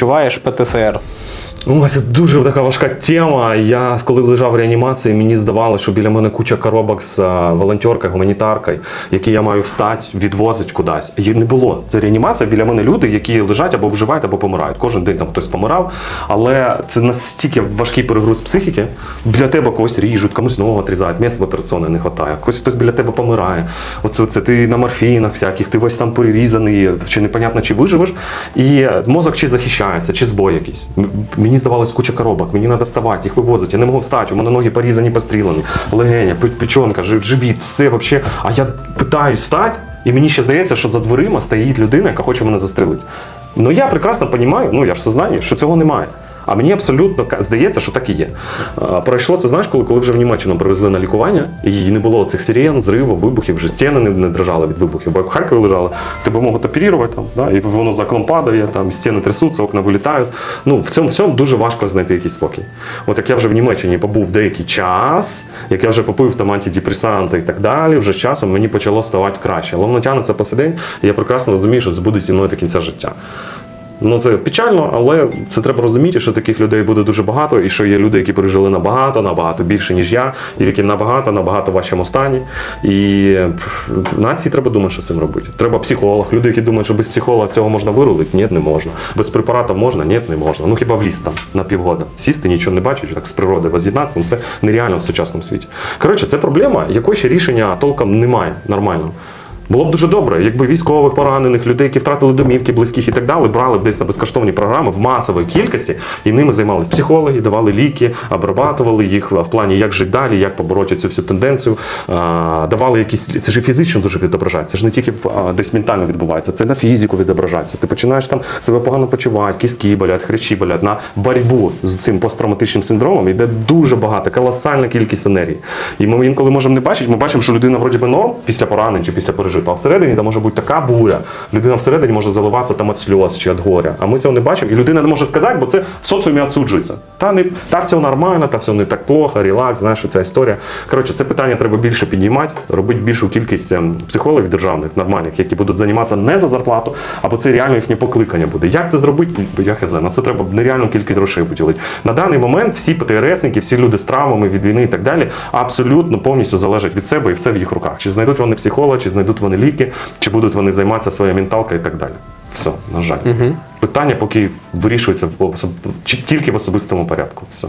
Відчуваєш ПТСР? О, це дуже така важка тема. Я коли лежав в реанімації, мені здавалося, що біля мене куча коробок з волонтеркою, гуманітаркою, які я маю встати, відвозить кудись. Їх не було. Це реанімація. Біля мене люди, які лежать або вживають, або помирають. Кожен день там хтось помирав. Але це настільки важкий перегруз психіки. Біля тебе когось ріжуть, комусь ногу відрізають, місця в операційне не вистачає. Хтось хтось біля тебе помирає. Оце, оце ти на морфінах всяких, ти весь там перерізаний, чи непонятно, чи виживеш. І мозок чи захищається, чи збой якийсь. Мені здавалось куча коробок, мені треба вставати, їх вивозити. Я не можу встати, у мене ноги порізані, пострілені, легеня, печонка, живіт, все вообще. А я питаюсь встати, і мені ще здається, що за дверима стоїть людина, яка хоче мене застрелити. Ну я прекрасно розумію, ну я ж сознаю, що цього немає. А мені абсолютно здається, що так і є. Пройшло це, знаєш, коли, коли вже в Німеччину привезли на лікування, і не було цих сирен, зривів, вибухів, вже стіни не, не дрожали від вибухів. Бо як в Харкові лежали, тебе можуть оперувати, там, да, і воно за окном падає, там, стіни трясуться, окна вилітають. Ну, в цьому всьому дуже важко знайти якийсь спокій. От як я вже в Німеччині побув деякий час, як я вже попив там антидепресанти і так далі, вже з часом мені почало ставати краще. Але воно тягнеться по день, і я прекрасно розумію, що це буде зі мною до кінця життя. Ну це печально, але це треба розуміти, що таких людей буде дуже багато, і що є люди, які пережили набагато, набагато більше, ніж я, і які набагато, набагато в вашому стані. І нації треба думати, що з цим робити. Треба психолог. Люди, які думають, що без психолога цього можна вирулити, ні, не можна. Без препарату можна, ні, не можна. Ну хіба в ліс там на півгода. Сісти, нічого не бачиш, так з природи воз'єднатися, ну це нереально в сучасному світі. Коротше, це проблема, якої ще рішення толком немає нормального. Було б дуже добре, якби військових поранених, людей, які втратили домівки, близьких і так далі, брали б десь на безкоштовні програми в масовій кількості, і ними займалися психологи, давали ліки, обрабатували їх в плані, як жити далі, як побороти цю всю тенденцію. Давали якісь це ж фізично дуже відображається. Це ж не тільки десь ментально відбувається, це на фізику відображається. Ти починаєш там себе погано почувати, кістки болять, хрящі болять. На боротьбу з цим посттравматичним синдромом йде дуже багато, колосальна кількість енергії. І ми інколи можемо не бачити, ми бачимо, що людина вроді би норм після поранень чи після пережиту, а всередині там може бути така буря. Людина всередині може заливатися там від сльоз чи від горя. А ми цього не бачимо. І людина не може сказати, бо це в соціумі відсуджується. Та не та все нормально, та все не так плохо, релакс, знаєш, ця історія. Коротше, це питання треба більше піднімати, робити більшу кількість ем, психологів державних, нормальних, які будуть займатися не за зарплату, або це реально їхнє покликання буде. Як це зробити? Я хз. На це треба нереальну кількість грошей виділити. На даний момент всі ПТРСники, всі люди з травмами від війни і так далі, абсолютно повністю залежать від себе і все в їх руках. Чи знайдуть вони психолога, чи знайдуть вони ліки, чи будуть вони займатися своєю менталкою і так далі. Все, на жаль. Питання поки вирішується в особ... тільки в особистому порядку. Все.